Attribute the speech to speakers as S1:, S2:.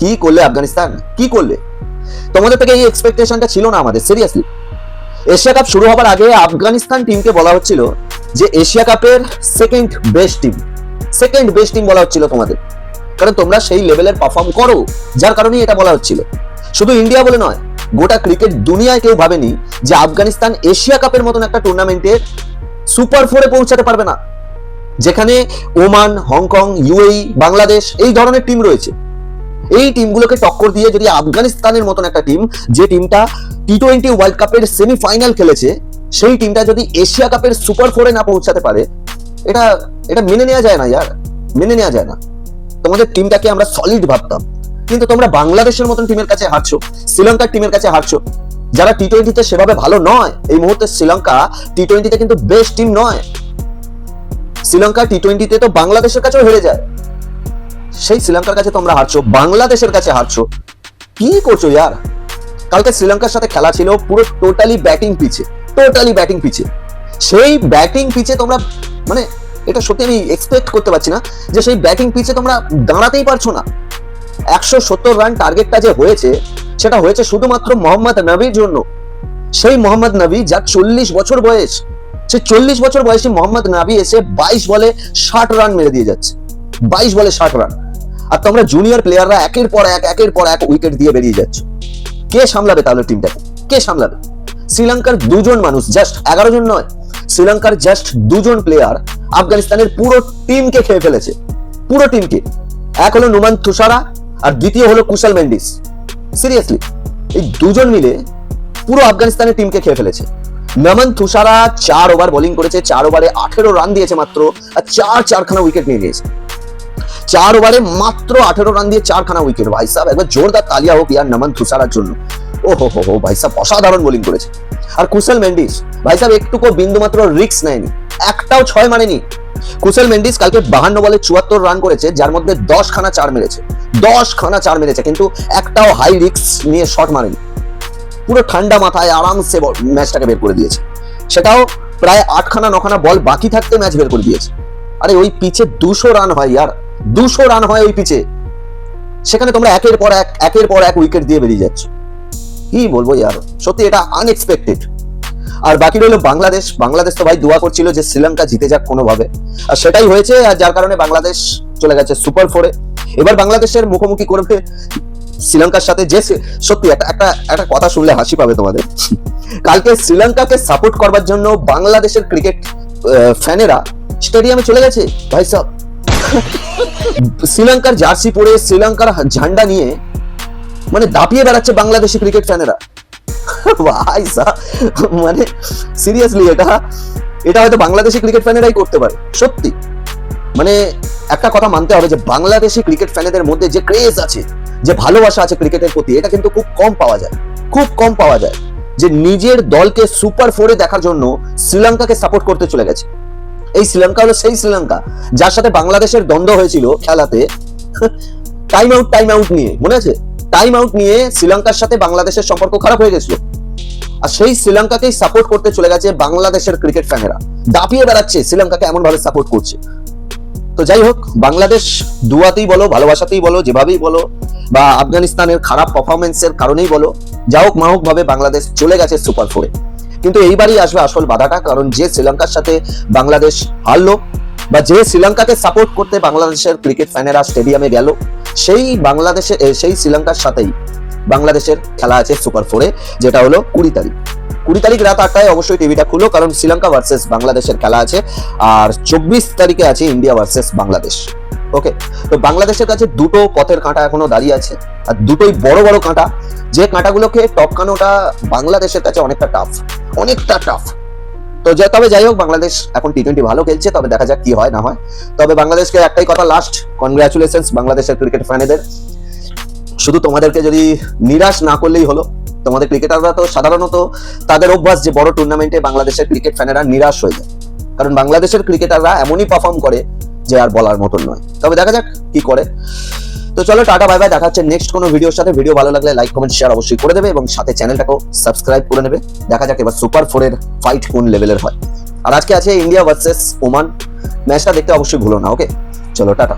S1: কি করলে আফগানিস্তান? কি করলে? তোমাদের থেকে এই এক্সপেকটেশনটা ছিল না আমাদের সিরিয়াসলি এশিয়া কাপ শুরু হবার আগে আফগানিস্তান টিমকে বলা হচ্ছিল যে এশিয়া কাপের second best team second best team বলা হচ্ছিল তোমাদের। কারণ তোমরা সেই লেভেলের পারফর্ম করো, যার কারণেই এটা বলা হচ্ছিল। শুধু ইন্ডিয়া বলে নয়, গোটা ক্রিকেট দুনিয়ায় কেউ ভাবেনি যে আফগানিস্তান এশিয়া কাপের মতন একটা টুর্নামেন্টে সুপার ফোরে পৌঁছাতে পারবে না। যেখানে ওমান, হংকং ইউএই বাংলাদেশ এই ধরনের টিম রয়েছে। এই টিমগুলোকে টক্কর দিয়ে যদি আফগানিস্তানের মতন একটা টিম যে টিমটা টি টোয়েন্টি ওয়ার্ল্ড কাপের সেমিফাইনাল খেলেছে, সেই টিমটা যদি এশিয়া কাপের সুপার ফোরে না পৌঁছাতে পারে, এটা এটা মেনে নেওয়া যায় না ইয়ার। মেনে নেওয়া যায় না। তোমাদের টিমটাকে আমরা সলিড ভাবতাম। কিন্তু তোমরা বাংলাদেশের মতন টিমের কাছে হারছো, শ্রীলঙ্কার টিমের কাছে হারছো। যারা টি টোয়েন্টিতে সেভাবে ভালো নয়, এই মুহূর্তে শ্রীলঙ্কা টি টোয়েন্টিতে কিন্তু বেস্ট টিম নয়। শ্রীলঙ্কা টি টোয়েন্টিতে তো বাংলাদেশের কাছেও হেরে যায়। সেই শ্রীলঙ্কার কাছে তোমরা হারছো, বাংলাদেশের কাছে হারছো। কি করছ ইয়ার? কালকে শ্রীলঙ্কার সাথে খেলা ছিল পুরো টোটালি ব্যাটিং পিচে টোটালি ব্যাটিং পিচে সেই ব্যাটিং পিচে তোমরা মানে এটা সত্যি আমি এক্সপেক্ট করতে পারছি না যে সেই ব্যাটিং পিচে তোমরা দাঁড়াতেই পারছ না। একশো সত্তর রান টার্গেটটা যে হয়েছে, সেটা হয়েছে শুধুমাত্র মোহাম্মদ নবীর জন্য। সেই মোহাম্মদ নবী যার চল্লিশ বছর বয়স সে চল্লিশ বছর বয়সী মোহাম্মদ নাবি এসে বাইশ বলে ষাট রান মেরে দিয়ে যাচ্ছে। বাইশ বলে ষাট রান আর তোমরা জুনিয়র প্লেয়াররা একের পর এক, একের পর এক উইকেট দিয়ে বেরিয়ে যাচ্ছ। কে সামলাবে তাহলে টিমটাকে কে সামলাবে? শ্রীলঙ্কার দুজন মানুষ জাস্ট এগারো জন নয়, শ্রীলঙ্কার জাস্ট দুজন প্লেয়ার আফগানিস্তানের পুরো টিমকে খেয়ে ফেলেছে। পুরো টিমকে এক হলো নুমান তুষারা আর দ্বিতীয় হলো কুশল মেন্ডিস। সিরিয়াসলি এই দুজন মিলে পুরো আফগানিস্তানের টিমকে খেয়ে ফেলেছে। নমন তুষারা চার ওভার বোলিং করেছে, চার ওভারে আঠেরো রান দিয়েছে মাত্র, আর চার, চারখানা উইকেট নিয়ে নিয়েছে। চার ওভারে মাত্র আঠেরো রান দিয়ে চারখানা উইকেট ভাই সাহেব, একবার জোরদার তালিয়া হোক ইয়ার নমন তুষারার জন্য। ও হো হো হো, ভাই সাহেব, অসাধারণ বোলিং করেছে। আর কুশল মেন্ডিস, ভাই সাহেব, একটুকু বিন্দু মাত্র রিক্স নেয়নি, একটাও ছয় মানেনি। কুশল মেন্ডিস কালকে বাহান্ন বলে চুয়াত্তর রান করেছে, যার মধ্যে দশ খানা চার মেরেছে। দশ খানা চার মেরেছে, কিন্তু একটাও হাই রিক্স নিয়ে শট মারেনি। পুরো ঠান্ডা মাথায় আরামসে ম্যাচটাকে বের করে দিয়েছে। সেটাও প্রায় আটখানা, নখানা বল বাকি থাকতে ম্যাচ বের করে দিয়েছে। আরে ওই পিচে দুশো রান হয়, ইয়ার। দুশো রান হয় ওই পিচে সেখানে তোমরা একের পর এক, একের পর এক উইকেট দিয়ে বেরিয়ে যাচ্ছ। কি বলব ইয়ার, সত্যি এটা আনএক্সপেক্টেড আর বাকি রইল বাংলাদেশ। বাংলাদেশ তো ভাই দোয়া করছিল যে শ্রীলঙ্কা জিতে যাক কোনোভাবে। আর সেটাই হয়েছে, আর যার কারণে বাংলাদেশ চলে গেছে সুপার ফোরে এবার বাংলাদেশের মুখোমুখি করবে শ্রীলঙ্কার সাথে যে সত্যি একটা একটা একটা কথা শুনলে হাসি পাবে তোমাদের। কালকে শ্রীলঙ্কাকে সাপোর্ট করবার জন্য বাংলাদেশের ক্রিকেট ফ্যানেরা স্টেডিয়ামে চলে গেছে? ভাই সব শ্রীলঙ্কার জার্সি পরে শ্রীলঙ্কার ঝান্ডা নিয়ে মানে দাপিয়ে বেড়াচ্ছে বাংলাদেশি ক্রিকেট ফ্যানেরা। ভাই মানে সিরিয়াসলি এটা এটা হয়তো বাংলাদেশি ক্রিকেট ফ্যানেরাই করতে পারে, সত্যি। মানে একটা কথা মানতে হবে যে বাংলাদেশি ক্রিকেট ফ্যানেদের মধ্যে যে ক্রেজ আছে, যে ভালোবাসা আছে ক্রিকেটের প্রতি, এটা কিন্তু খুব কম পাওয়া যায়, খুব কম পাওয়া যায়। যে নিজের দলকে সুপার ফোরে দেখার জন্য শ্রীলঙ্কাকে সাপোর্ট করতে চলে গেছে। এই শ্রীলঙ্কা হলো সেই শ্রীলঙ্কা, যার সাথে বাংলাদেশের দ্বন্দ্ব হয়েছিল খেলাতে। টাইম আউট টাইম আউট নিয়ে, মনে আছে? টাইম আউট নিয়ে শ্রীলঙ্কার সাথে বাংলাদেশের সম্পর্ক খারাপ হয়ে গেছিল। আর সেই শ্রীলঙ্কাকেই সাপোর্ট করতে চলে গেছে বাংলাদেশের ক্রিকেট ফ্যানেরা দাপিয়ে বেড়াচ্ছে শ্রীলঙ্কাকে এমন ভাবে সাপোর্ট করছে। তো যাই হোক, বাংলাদেশ দুয়াতেই বলো, ভালোবাসাতেই বলো, যেভাবেই বলো, বা আফগানিস্তানের খারাপ পারফরমেন্সের কারণেই বলো, যা হোক মা হোক ভাবে বাংলাদেশ চলে গেছে সুপার ফোরে কিন্তু এইবারই আসবে আসল বাধাটা, কারণ যে শ্রীলঙ্কার সাথে বাংলাদেশ হারলো বা যে শ্রীলঙ্কাকে সাপোর্ট করতে বাংলাদেশের ক্রিকেট ফ্যানেরা স্টেডিয়ামে গেল, সেই বাংলাদেশে সেই শ্রীলঙ্কার সাথেই বাংলাদেশের খেলা আছে সুপার ফোরে যেটা হলো কুড়ি তারিখ। কুড়ি তারিখ রাত আটটায় অবশ্যই টিভিটা খুলো, কারণ শ্রীলঙ্কা ভার্সেস বাংলাদেশের খেলা আছে, আর চব্বিশ তারিখে আছে ইন্ডিয়া ভার্সেস বাংলাদেশ। ওকে তো বাংলাদেশের কাছে দুটো পথের কাঁটা এখনও দাঁড়িয়ে আছে, আর দুটোই বড় বড় কাঁটা। যে কাঁটাগুলোকে টপকানোটা বাংলাদেশের কাছে অনেকটা টাফ অনেকটা টাফ তো যে, তবে যাই হোক, বাংলাদেশ এখন টি টোয়েন্টি ভালো খেলছে, তবে দেখা যাক কি হয়, না হয়। তবে বাংলাদেশকে একটাই কথা লাস্ট কনগ্রাচুলেশন বাংলাদেশের ক্রিকেট ফ্যানেদের শুধু তোমাদেরকে যদি নিরাশ না করলেই হলো, তোমাদের ক্রিকেটাররা তো সাধারণত তাদের অভ্যাস যে বড় টুর্নামেন্টে বাংলাদেশের ক্রিকেট ফ্যানেরা নিরাশ হয়ে যায়। কারণ বাংলাদেশের ক্রিকেটাররা এমনই পারফর্ম করে যে আর বলার মতন নয়। তবে দেখা যাক কি করে। তো চলো টাটা বাই বাই দেখা হচ্ছে নেক্সট কোনো ভিডিওর সাথে। ভিডিও ভালো লাগলে লাইক কমেন্ট শেয়ার অবশ্যই করে দেবে এবং সাথে চ্যানেলটাকেও সাবস্ক্রাইব করে নেবে। দেখা যাক এবার সুপার ফোরের ফাইট কোন লেভেলের হয়। আর আজকে আছে ইন্ডিয়া ভার্সেস ওমান ম্যাচটা দেখতে অবশ্যই ভুলো না ওকে চলো, টাটা।